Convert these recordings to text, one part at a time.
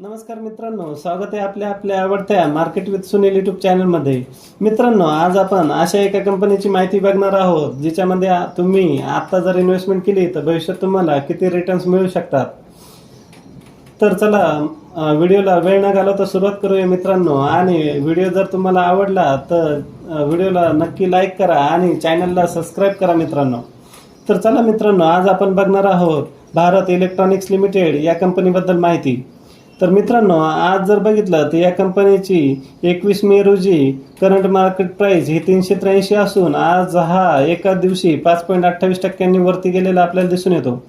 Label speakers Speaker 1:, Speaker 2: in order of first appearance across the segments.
Speaker 1: नमस्कार मित्रांनो स्वागत आहे आपल्या आपल्या आवडत्या मार्केट विथ सुनील युट्यूब चॅनलमध्ये मित्रांनो आज आपण अशा एका कंपनीची माहिती बघणार आहोत जिच्यामध्ये तुम्ही आत्ता जर इन्व्हेस्टमेंट केली तर भविष्यात तुम्हाला किती रिटर्न्स मिळू शकतात. तर चला व्हिडिओला वेळ न घालवता सुरुवात करूया मित्रांनो. आणि व्हिडिओ जर तुम्हाला आवडला तर व्हिडिओला नक्की लाईक करा आणि चॅनलला सबस्क्राईब करा मित्रांनो. तर चला मित्रांनो आज आपण बघणार आहोत भारत इलेक्ट्रॉनिक्स लिमिटेड या कंपनीबद्दल माहिती. तर मित्रांनो आज जर बघितलं तर या कंपनीची एकवीस मे रोजी करंट मार्केट प्राईस ही तीनशे त्र्याऐंशी असून आज हा एका दिवशी पाच पॉईंट अठ्ठावीस टक्क्यांनी वरती गेलेला आपल्याला दिसून येतो.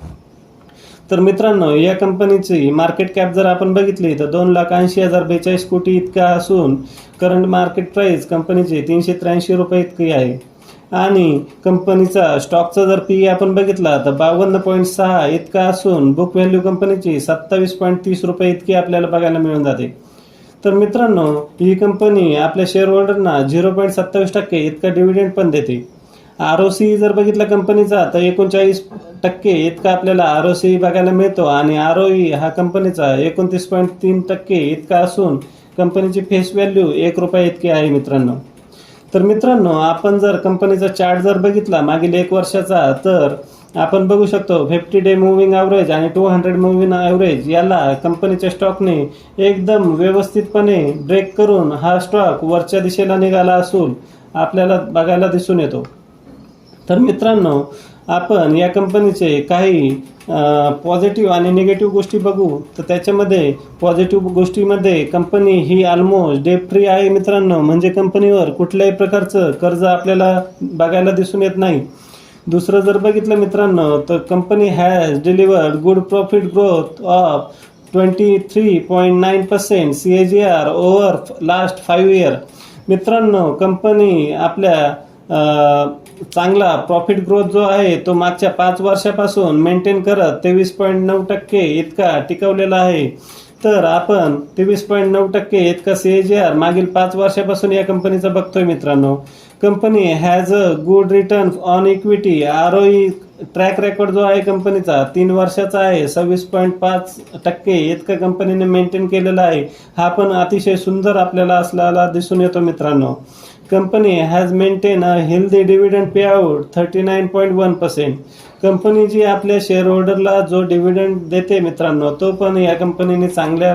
Speaker 1: तर मित्रांनो या कंपनीची मार्केट कॅप जर आपण बघितली तर दोन लाख ऐंशी हजार बेचाळीस कोटी इतका असून करंट मार्केट प्राईस कंपनीची तीनशे त्र्याऐंशी रुपये इतकी आहे. आणि कंपनीचा स्टॉकचा जर पी आपण बघितला तर बावन्न पॉईंट सहा इतका असून बुक व्हॅल्यू कंपनीची सत्तावीस पॉईंट तीस रुपये इतकी आपल्याला बघायला मिळून जाते. तर मित्रांनो ही कंपनी आपल्या शेअर होल्डरना झिरो पॉईंट सत्तावीस टक्के इतका डिव्हिडंड पण देते. आर ओ सी जर बघितला कंपनीचा तर एकोणचाळीस टक्के इतका आपल्याला आर ओ सी बघायला मिळतो आणि आर ओ ई हा कंपनीचा एकोणतीस पॉईंट तीन टक्के इतका असून कंपनीची फेस व्हॅल्यू एक रुपये इतकी आहे मित्रांनो. तर मित्रांनो आपण जर कंपनीचा चार्ट जर बघितला मागील एक वर्षाचा तर आपण बघू शकतो फिफ्टी डे मुव्हिंग ॲव्हरेज आणि टू हंड्रेड मुव्हिंग ॲव्हरेज याला कंपनीच्या स्टॉकने एकदम व्यवस्थितपणे ब्रेक करून हा स्टॉक वरच्या दिशेला निघाला असून आपल्याला बघायला दिसून येतो. तर मित्रांनो आपण या कंपनीचे काही पॉझिटिव्ह आणि निगेटिव्ह गोष्टी बघू. तर त्याच्यामध्ये पॉझिटिव्ह गोष्टीमध्ये कंपनी ही ऑलमोस्ट डेप फ्री आहे मित्रांनो. म्हणजे कंपनीवर कुठल्याही प्रकारचं कर्ज आपल्याला बघायला दिसून येत नाही. दुसरं जर बघितलं मित्रांनो तर company has delivered good profit growth of twenty three point nine percent C A G R over last five year मित्रांनो कंपनी आपल्या चांगला प्रॉफिट ग्रोथ जो आहे तो मागच्या पाच वर्षापासून मेंटेन करत तेवीस पॉईंट नऊ टक्के इतका टिकवलेला आहे. तर आपण तेवीस पॉईंट नऊ टक्के इतका सी ए जी आर मागील पाच वर्षापासून या कंपनीचा बघतोय मित्रांनो. Company has a good return on equity R O track record जो आहे कंपनीचा तीन वर्षाचा आहे सव्वीस पॉईंट पाच टक्के इतका कंपनीने मेंटेन केलेला आहे. हा पण अतिशय सुंदर आपल्याला असलेला दिसून येतो मित्रांनो. Company has maintain a healthy dividend pay out thirty nine point one percent company जी आपल्या शेअर होल्डरला जो डिव्हिडंड देते मित्रांनो तो पण या कंपनीने चांगल्या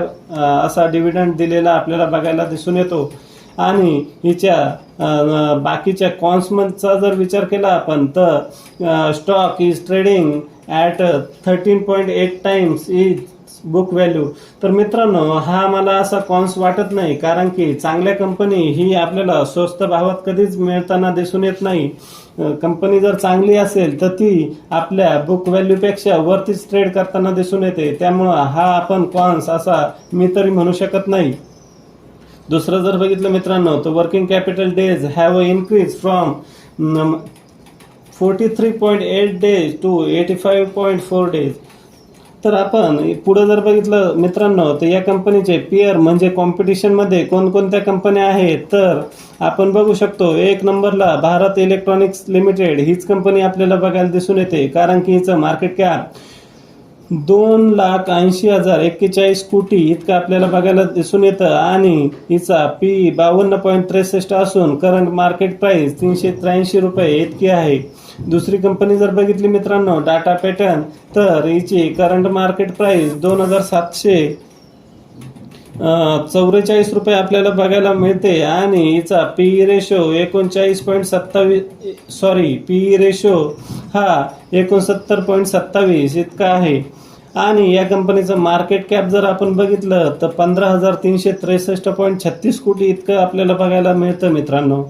Speaker 1: असा डिव्हिडंड दिलेला आपल्याला बघायला दिसून येतो. आणि हिच्या बाकीच्या कॉन्समनचा जर विचार केला आपण तर stock is trading at thirteen point eight times is book value तर मित्रांनो हा मला असा कॉन्स वाटत नाही कारण की चांगल्या कंपनी ही आपल्याला स्वस्त भावात कधीच मिळताना दिसून येत नाही. कंपनी जर चांगली असेल तर ती आपल्या बुक व्हॅल्यूपेक्षा वरतीच ट्रेड करताना दिसून येते. त्यामुळं हा आपण कॉन्स असा मी तरी म्हणू शकत नाही. दुसरं जर बघितलं मित्रांनो तर working capital days have a increase from forty three point eight days to eighty five point four days तर आपण पुढे जर बघितलं मित्रांनो तर या कंपनीचे पियर म्हणजे कॉम्पिटिशनमध्ये कोणकोणत्या कंपन्या आहेत तर आपण बघू शकतो एक नंबरला भारत इलेक्ट्रॉनिक्स लिमिटेड हीच कंपनी आपल्याला बघायला दिसून येते कारण की हिचं मार्केट कॅप दोन लाख ऐंशी हजार एक्केचाळीस कोटी इतकं आपल्याला बघायला दिसून येतं. आणि हिचा पी बावन्न पॉईंट त्रेसष्ट असून करंट मार्केट प्राईस तीनशे त्र्याऐंशी रुपये इतकी आहे. दुसरी कंपनी जर बघितली मित्रांनो डाटा पॅटर्न तर हिची करंट मार्केट प्राईस दोन हजार सातशे चौवेचाळीस रुपये आपल्याला बघायला मिळते. आणि हिचा पी रेशो एकोणचाळीस पॉईंट सत्तावीस सॉरी पी रेशो हा एकोणसत्तर पॉईंट सत्तावीस इतका आहे. आणि या कंपनीचं मार्केट कॅप जर आपण बघितलं तर पंधरा हजार तीनशे त्रेसष्ट पॉईंट छत्तीस कोटी इतकं आपल्याला बघायला मिळतं मित्रांनो.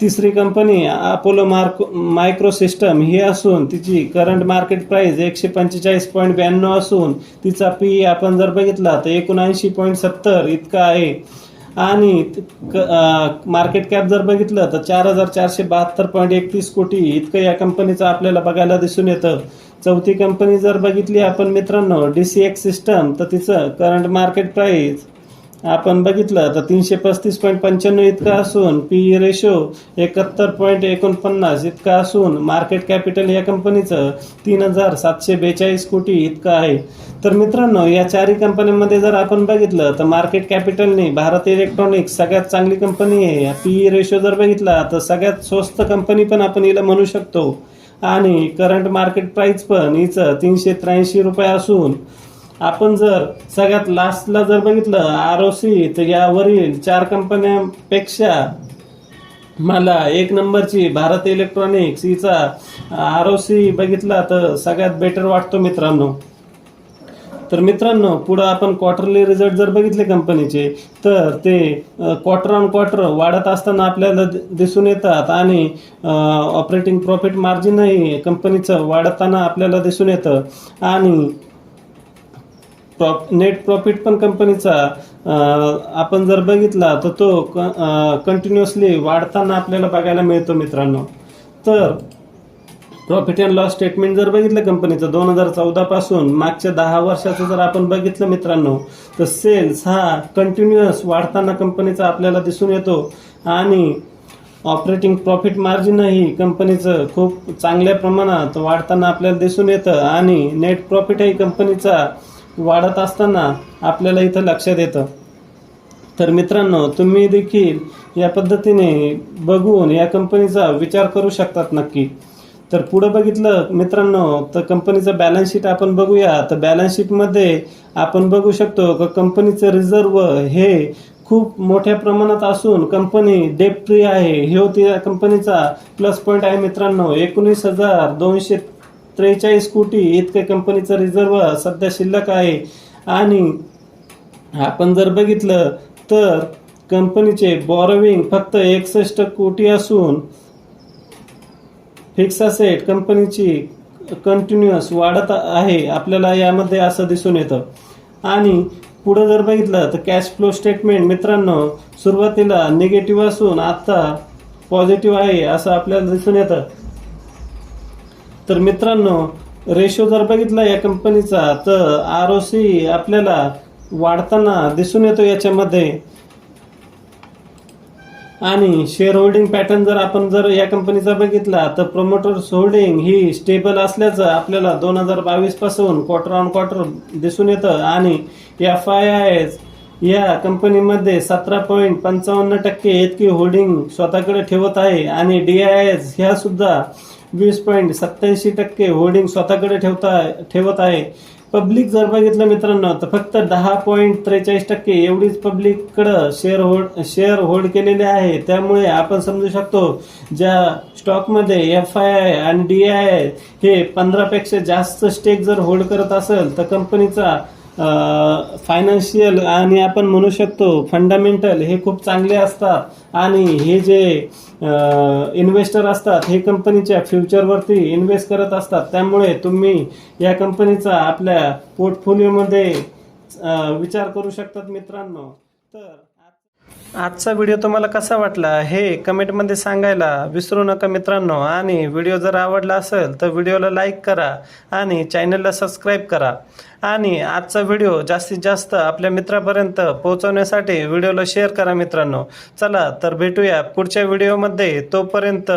Speaker 1: तिसरी company Apollo mark micro system ही असून तिची करंट मार्केट प्राईज एकशे पंचेचाळीस पॉईंट ब्याण्णव असून तिचा पी आपण जर बघितला तर एकोणऐंशी पॉईंट सत्तर इतका आहे. आणि मार्केट कॅप जर बघितलं तर चार हजार चारशे बहात्तर पॉईंट एकतीस कोटी इतकं या कंपनीचं आपल्याला बघायला दिसून येतं. चौथी कंपनी जर बघितली आपण मित्रांनो डी सी एक्स सिस्टम तर तिचं करंट मार्केट प्राईज आपण बघितलं तर तीनशे पस्तीस पॉईंट पंच्याण्णव इतका असून पी ई रेशो एकाहत्तर पॉईंट एकोणपन्नास इतका असून मार्केट कॅपिटल या कंपनीचं तीन हजार सातशे बेचाळीस कोटी इतकं आहे. तर मित्रांनो या चारही कंपन्यांमध्ये जर आपण बघितलं तर मार्केट कॅपिटलने भारत इलेक्ट्रॉनिक्स सगळ्यात चांगली कंपनी आहे. पी ई रेशो जर बघितला तर सगळ्यात स्वस्त कंपनी पण आपण हिला म्हणू शकतो. आणि करंट मार्केट प्राईस पण हिचं तीनशे त्र्याऐंशी रुपये असून आपण जर सगळ्यात लास्टला जर बघितलं आर ओ सी तर यावरील चार कंपन्यांपेक्षा मला एक नंबरची भारत इलेक्ट्रॉनिक्स हिचा आर ओ सी बघितला तर सगळ्यात बेटर वाटतो मित्रांनो. तर मित्रांनो पुढं आपण क्वार्टरली रिझल्ट जर बघितले कंपनीचे तर ते क्वार्टर ऑन क्वार्टर वाढत असताना आपल्याला दिसून येतात आणि ऑपरेटिंग प्रॉफिट मार्जिनही कंपनीचं वाढताना आपल्याला दिसून येतं. आणि प्रॉप नेट प्रॉफिट पण कंपनीचा आपण जर बघितला तर तो कंटिन्युअसली वाढताना आपल्याला बघायला मिळतो मित्रांनो. तर प्रॉफिट अँड लॉस स्टेटमेंट जर बघितलं कंपनीचं दोन हजार चौदापासून मागच्या दहा वर्षाचं जर आपण बघितलं मित्रांनो तर सेल्स हा कंटिन्युअस वाढताना कंपनीचा आपल्याला दिसून येतो. आणि ऑपरेटिंग प्रॉफिट मार्जिनही कंपनीचं खूप चांगल्या प्रमाणात वाढताना आपल्याला दिसून येतं. आणि नेट प्रॉफिटही कंपनीचा वाढत असताना आपल्याला इथं लक्षात येतं. तर मित्रांनो तुम्ही देखील या पद्धतीने बघून या कंपनीचा विचार करू शकतात नक्की. तर पुढं बघितलं मित्रांनो तर कंपनीचं बॅलन्स शीट आपण बघूया. तर बॅलन्स शीटमध्ये आपण बघू शकतो का कंपनीचं रिझर्व हे खूप मोठ्या प्रमाणात असून कंपनी डेप फ्री आहे. हे होती या कंपनीचा प्लस पॉईंट आहे मित्रांनो. एकोणीस हजार दोनशे त्रेचाळीस कोटी इतक्या कंपनीचं रिझर्व सध्या शिल्लक आहे. आणि आपण जर बघितलं तर कंपनीचे बॉरोविंग फक्त एकसष्ट कोटी असून फिक्स असेट कंपनीची कंटिन्युअस वाढत आहे. आपल्याला यामध्ये असं दिसून येतं. आणि पुढं जर बघितलं तर कॅश फ्लो स्टेटमेंट मित्रांनो सुरुवातीला निगेटिव्ह असून आता पॉझिटिव्ह आहे असं आपल्याला दिसून येतं. तर मित्रांनो रेशो जर बघितला या कंपनीचा तर आर ओ सी आपल्याला वाढताना दिसून येतो याच्यामध्ये. आणि शेअर होल्डिंग पॅटर्न जर आपण जर या कंपनीचा बघितला तर प्रमोटर्स होल्डिंग ही स्टेबल असल्याचं आपल्याला दोन हजार बावीसपासून क्वार्टर ऑन क्वार्टर दिसून येतं. आणि एफ आय आय एस या कंपनीमध्ये सतरा पॉईंट पंचावन्न टक्के इतकी होल्डिंग स्वतःकडे ठेवत आहे. आणि डी आय एस ह्या सुद्धा वीस पॉईंट सत्याऐंशी टक्के होल्डिंग स्वतःकडे ठेवता ठेवत आहे. पब्लिक जर बघितलं मित्रांनो तर फक्त दहा पॉईंट त्रेचाळीस टक्के एवढीच पब्लिककडं शेअर होल्ड शेअर होल्ड केलेले आहे. त्यामुळे आपण समजू शकतो ज्या स्टॉकमध्ये एफ आय आय आणि डी आय आय हे पंधरापेक्षा जास्त स्टेक जर होल्ड करत असेल तर कंपनीचा फायनान्शियल आणि आपण म्हणू शकतो फंडामेंटल हे खूप चांगले असतात. आणि हे जे इन्व्हेस्टर असतात हे कंपनीच्या फ्युचरवरती इन्व्हेस्ट करत असतात. त्यामुळे तुम्ही या कंपनीचा आपल्या पोर्टफोलिओमध्ये विचार करू शकतात मित्रांनो. तर आजचा व्हिडिओ तुम्हाला कसा वाटला हे कमेंटमध्ये सांगायला विसरू नका मित्रांनो. आणि व्हिडिओ जर आवडला असेल तर व्हिडिओला लाईक करा आणि चॅनलला सबस्क्राईब करा. आणि आजचा व्हिडिओ जास्तीत जास्त आपल्या मित्रापर्यंत पोहोचवण्यासाठी व्हिडिओला शेअर करा मित्रांनो. चला तर भेटूया पुढच्या व्हिडिओमध्ये. तोपर्यंत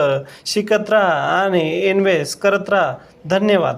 Speaker 1: शिकत राहा आणि इन्व्हेस्ट करत राहा. धन्यवाद.